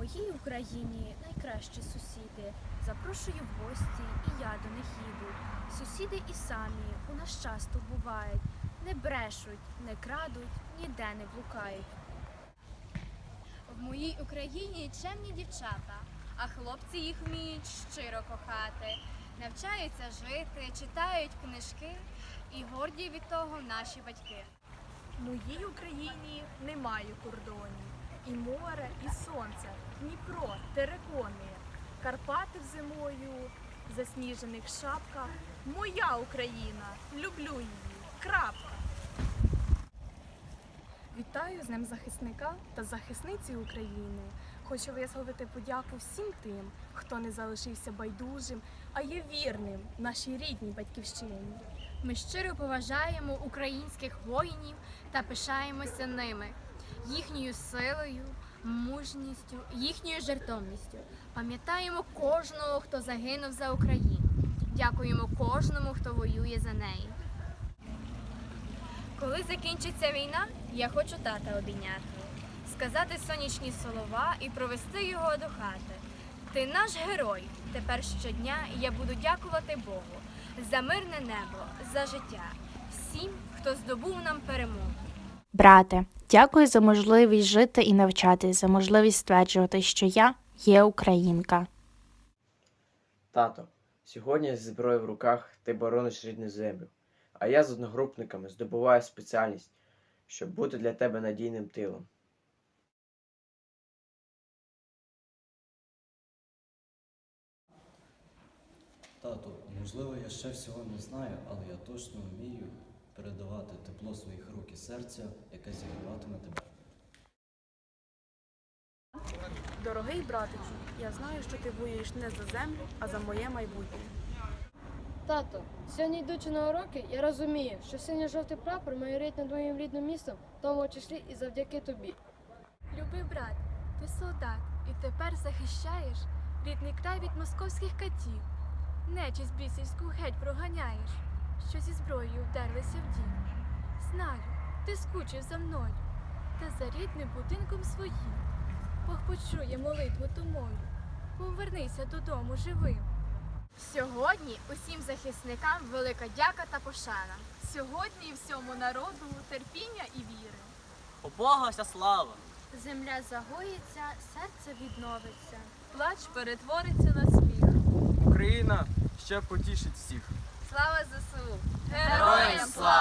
Моїй Україні найкращі сусіди. Запрошую в гості, і я до них їду. Сусіди і самі у нас часто бувають. Не брешуть, не крадуть, ніде не блукають. В моїй Україні чемні дівчата, а хлопці їх вміють щиро кохати, навчаються жити, читають книжки і горді від того наші батьки. В моїй Україні немає кордонів. І море, і сонце, Дніпро, терикони, Карпати зимою, засніжених шапках. Моя Україна, люблю її. Крапка. Вітаю з Днем захисника та захисниці України. Хочу висловити подяку всім тим, хто не залишився байдужим, а є вірним нашій рідній батьківщині. Ми щиро поважаємо українських воїнів та пишаємося ними, їхньою силою, мужністю, їхньою жертовністю. Пам'ятаємо кожного, хто загинув за Україну. Дякуємо кожному, хто воює за неї. Коли закінчиться війна, я хочу тата обійняти, сказати сонячні слова і провести його до хати. Ти наш герой. Тепер щодня я буду дякувати Богу за мирне небо, за життя, всім, хто здобув нам перемогу. Брате, дякую за можливість жити і навчатись, за можливість стверджувати, що я є українка. Тато, сьогодні зі зброєю в руках ти борониш рідну землю, а я з одногрупниками здобуваю спеціальність, щоб бути для тебе надійним тилом. Тату, можливо, я ще всього не знаю, але я точно вмію передавати тепло своїх рук і серця, яке зігріватиме тебе. Дорогий братичу, я знаю, що ти воюєш не за землю, а за моє майбутнє. Тато, сьогодні йдучи на уроки, я розумію, що синьо-жовтий прапор майорить над моїм рідним містом, в тому числі і завдяки тобі. Любий брат, ти солдат і тепер захищаєш рідний край від московських катів. Нечість бісівську геть проганяєш, що зі зброєю вдерлися в дім. Знаю, ти скучив за мною, та за рідним будинком своїм. Бог почує молитву ту мою. Повернися додому живим. Сьогодні усім захисникам велика дяка та пошана. Сьогодні всьому народу терпіння і віри. У Бога вся слава. Земля загоїться, серце відновиться. Плач перетвориться на сміх. Україна ще потішить всіх. Слава ЗСУ! Героям слава!